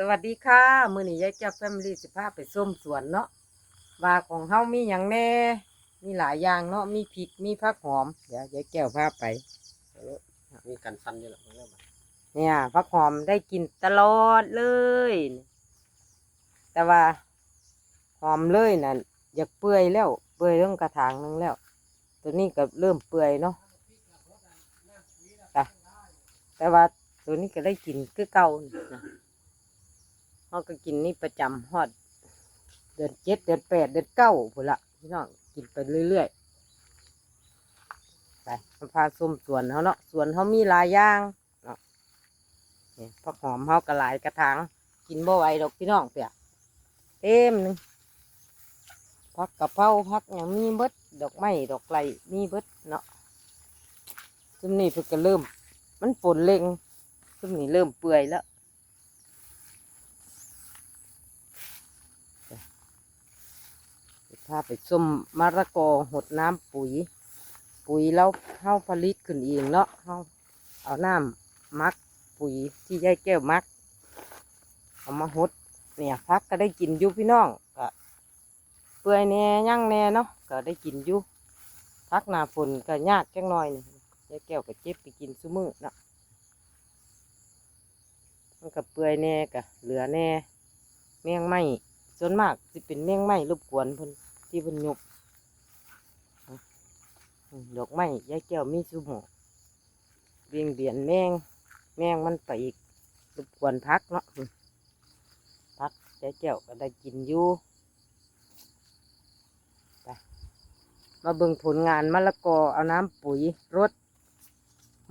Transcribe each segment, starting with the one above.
สวัสดีค่ะ มื้อนี้ยายแก้วแฟมิลี่สิพาไปส้มสวนเนาะว่าของเฮามีหยังแน่ มีหลายอย่างเนาะ มีพริก มีผักหอม เดี๋ยวยายแก้วพาไป มีกันฟันอยู่หรอกเริ่มเนี่ยผักหอมได้กินตลอดเลย แต่ว่าหอมเลยน่ะอยากเปื่อยแล้ว เปื่อยเรื่องกระถางหนึงแล้ว ตัวนี้ก็เริ่มเปื่อยเนาะแต่แต่ว่าตัวนี้ก็ได้กินคือเก่านะ เขาก็กินนี่ประจำฮอด เดือนเจ็ดเดือนแปดเดือนเก้าพุ่นละพี่น้องกินไปเรื่อยๆไปมาพาส้มสวนเขาเนาะสวนเขามีหลายอย่างเนาะนี่ผักหอมเขาก็หลายกระถางกินบ่ไหวดอกพี่น้องเปียเต็มหนึ่งผักกะเพราผักอย่างมีเบิดดอกไม้ดอกไกลมีเบิดเนาะซุมนี้เพิ่งก็เริ่ม มันฝนเล็งซุมนี้เริ่มเปื่อยแล้ว พาไปส้มมะละกอหดน้ำปุ๋ย ปุ๋ยแล้วเฮาผลิตขึ้นเองเนาะเฮาเอาน้ำมักปุ๋ยที่ยายแก้วมัก เอามาหดเนี่ยพักก็ได้กินอยู่พี่น้องก็เปื่อยแหน่ย่างแหน่เนาะก็ได้กินอยู่พักหนาฝนก็ยากจังหน่อยนี่ยายแก้วก็เจ็บไปกินซุมือเนาะมันก็เปื่อยแหน่ก็เหลือแหน่แมงไหมส่วนมากสิเป็นแมงไหมรบกวนเพิ่น ที่เพิ่นยกดอกไม้ยายแก้วมีสุหมเบียงเบียนแมง แมงมันไปอีกรบกวนพักเนาะพักยายแก้วก็ได้กินอยู่ไปมาเบิ่งผลงานมะละกอเอาน้ำปุ๋ยรด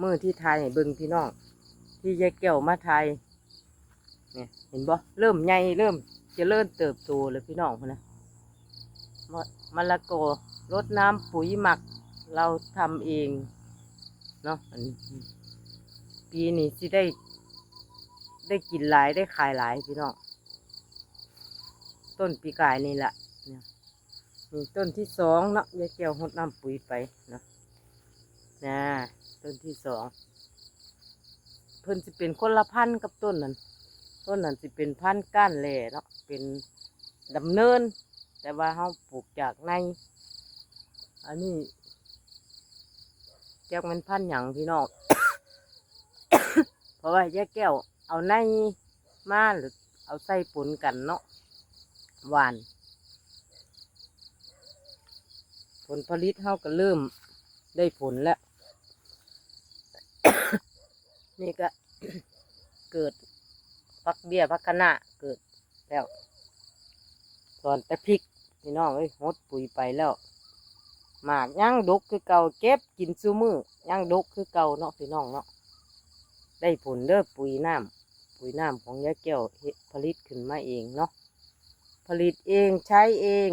มือที่ไทยเบิ่งพี่น้องที่ยายแก้วมาไทยเนี่ยเห็นบ่เริ่มใหญ่เริ่มจะเริ่มเติบโตเลยพี่น้องพุ่นนะ มะมะละกอรดน้ำปุ๋ยหมัก เราทำเองเนาะอันนี้ปีนี้สิได้ ได้กินหลายได้ขายหลายพี่น้องต้นปีกายนี่แหละเนี่ยต้นที่สองเนาะยายแก้วหดน้ำปุ๋ยไปเนาะนะต้นที่สองเพิ่นสิเป็นคนละพันกับต้นนั้นต้นนั้นสิเป็นพันก้านแหล่เนาะเป็นดำเนิน แต่ว่าเขาปลูกจากใน อันนี้แก้วมันพันหยังพี่น้อง เพราะว่าแยายแก้ว เอาในมาหรือเอาใส่ปนกันเนาะหวาน ผลผลิตเขาก็เริ่มได้ผลแล้ว นี่ก็ เกิดพักเบี้ยพักคะน้าเกิดแล้วตอนแต่พริก พี่น้องเอ้ยหดปุ๋ยไปแล้วหมากย่างดกคือเก่าเก็บกินซูมือย่างดกคือเก่าเนาะพี่น้องเนาะได้ผลเด้อปุ๋ยน้ำปุ๋ยน้ำของยายแก้วผลิตขึ้นมาเองเนาะผลิตเองใช้เอง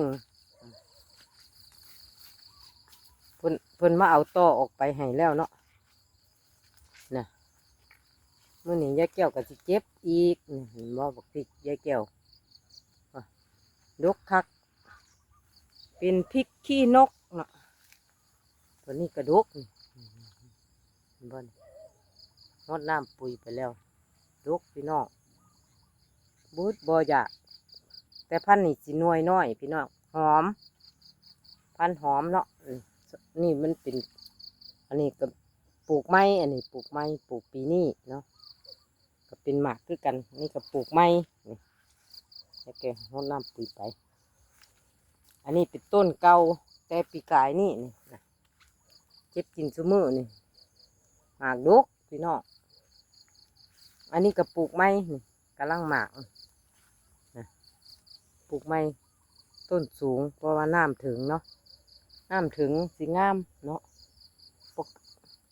เพิ่นเพิ่นมาเอาต่อออกไปให้แล้วเนาะนะเมื่อนี้ยายแก้วก็สิเก็บอีกเห็นบ่บอกพริกยายแก้วดกคัก เป็นพริกขี้นกเนาะตัวนี้กระดกนี่เห็นบ่นี่งดน้ำปุ๋ยไปแล้วลูกพี่น้องบูดบอยากแต่พันนี่สิหน่วยน้อยพี่น้องหอม พันหอมเนาะนี่มันเป็น อันนี้ก็ปลูกไม้อันนี้ปลูกไม้ปลูกปีนี้เนาะก็เป็นหมากคือกัน นี่ก็ปลูกไม้นี่แล้วแกงดน้ำปุ๋ยไป อันนี้เป็นต้นเก่าแต่ปีกายนี่นี่เจ็บกินซุมือนี่หมากดกพี่น้องอันนี้ก็ปลูกไม้นี่กำลังหมากนะปลูกไม้ต้นสูงเพราะว่าน้ำถึงเนาะน้ำถึงสิงามเนาะ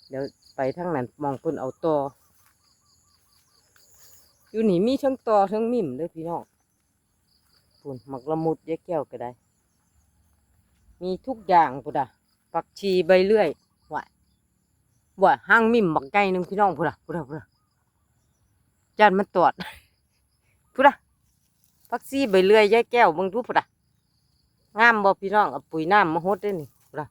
เดี๋ยวไปทางนั้นมองเพิ่นเอาตออยู่นี่มีทั้งตอทั้งมิ่มเลยพี่น้องปุ่นหมักละมุดยายแก้วก็ได้ มีทุกอย่างพุดอะผักชีใบเลื่อยว่าว่าห้างมิ่มบักไก่หนึ่งพี่น้องพุดอะพุดะพุดอะจานมันตอดพุดะพักซี่ใบเลื่อยยายแก้วเบิ่งทุพุดะงามบ่พี่น้องเอาปุ๋ยน้ำมาหดเด้นี่พุดะ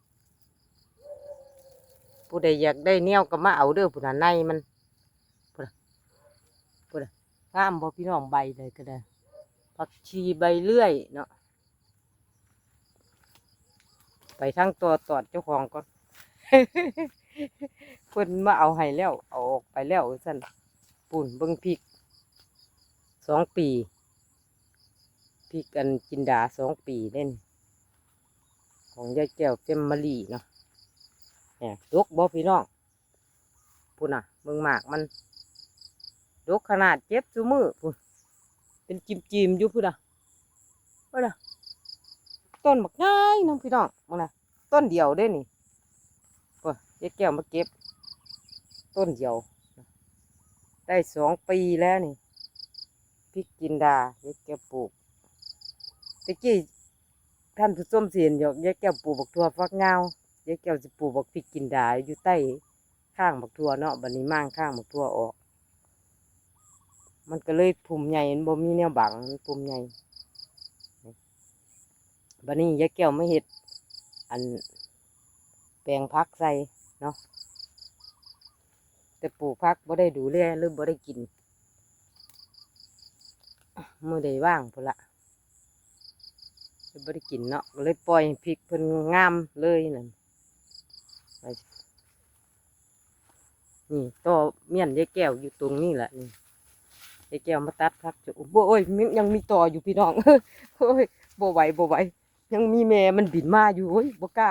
ผู้ใดอยากได้เนี้ยก็มาเอาเด้อพุดะในมันพุดะพุดะงามบ่พี่น้องใบเลยก็ได้ผักชีใบเลื่อยเนาะ ไปทั้งตัวตอดเจ้าของก่อนเพิ่นมาเอาให้แล้ว เอาออกไปแล้วสั่นปุ่นเบิ่งพริกสองปีพริกกันจินดาสองปีเล่น ของยายแก้วเต็มมะลีเนาะเนี่ยดกบ่พี่น้องปุ่นอะเบิ่งหมากมันดกขนาดเจ็บซูมือพุ่นเป็นจิมจิมอยู่พุ่นอะว่าล่ะ ต้นบักง่ายน้องพี่น้องมึงนะต้นเดียวเด้นี่โอ้ยายแก้วมาเก็บ ต้นเดียว ได้สองปีแล้วนี่พริกจินดายายแก้วปลูกตะกี้ท่านผู้ชมเสียนหยอกยายแก้วปลูกบักทัวฟักเงายายแก้วจะปลูกบักพริกจินดาอยู่ใต้ข้างบักทัวเนาะบัดนี้มั่งข้างบักทัวออก มันก็เลยพุ่มใหญ่นบ่มีแนวบังมันพุ่มใหญ่ บัดนี้ยายแก้วไม่เห็ด อันแปลงพักใส่เนาะแต่ปลูกพักบ่ได้ดูแลหรือบ่ได้กินมือใดว่างพุ่นละบ่ได้กินเนาะเลยปล่อยพริกเพิ่นงามเลยนั่นนี่ต่อเมียนยายแก้วอยู่ตรงนี้แหละนี่ไอ้แก้วมาตัดพักจุโอ้ยมันยังมีต่ออยู่พี่น้องโอ้ยบ่ไหวบ่ไหว ยังมีแม่มันบินมาอยู่โอ้ยบกล้า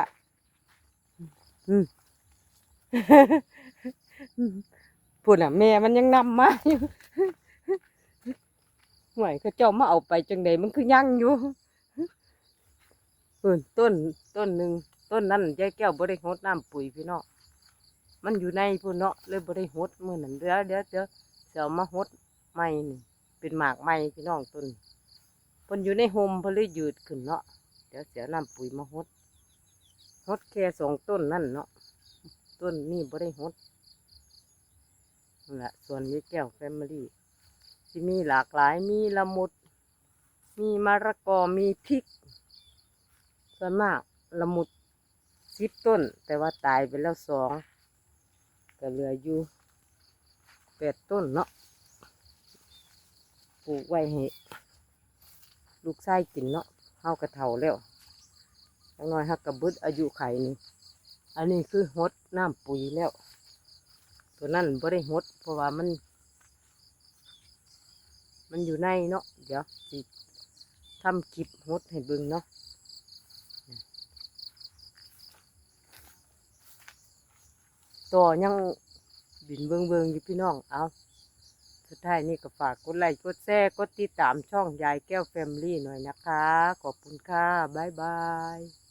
พูดน่ะแม่มันยังนำมาอยู่ห่วยเขาเจ้ามาเอาไปจังใดมันคือยังอยู่เพิ่นต้นต้นหนึ่งต้นนั้นยายแก้วบ่ได้หดน้ำปุ๋ยพี่น้องมันอยู่ในพุ่นเนาะเลยบ่ได้หดมื้อนั้นเดี๋ยวเดี๋ยวเดี๋ยวสิเอามาหดไม้นี่เป็นหมากไม้พี่น้องต้นพิ่นอยู่ในโฮมเพิ่นเลยยืดขึ้นเนาะ เดี๋ยวเสียน้ำปุ๋ยมาหดหดแค่สองต้นนั่นเนาะต้นนี่บ่ได้หดนั่นแหละส่วนนี้แก้วแฟมิลี่ที่มีหลากหลายมีละมุด มีมะระกอมีพริก ส่วนมากละมุดสิบต้น แต่ว่าตายไปแล้วสองก็เหลืออยู่แปดต้นเนาะปลูกไว้ให้ลูกไส้กินเนาะ เฮากระเถาแล้วจังน้อยฮักกระบึดอายุไข่นี่อันนี้คือหดน้ำปุ๋ยแล้ว ตัวนั้นบ่ได้หด เพราะว่ามัน มันอยู่ในเนาะเดี๋ยวสิทำคลิปหดให้เบิ่งเนาะต่อยังบินเบิงเบิงอยู่พี่น้องเอา ดท้ายนี่ก็ฝากกดไลค์กดแชร์กดติดตามช่องยายแก้วแฟมลี่หน่อยนะคะ ขอบคุณค่ะ บ๊ายบาย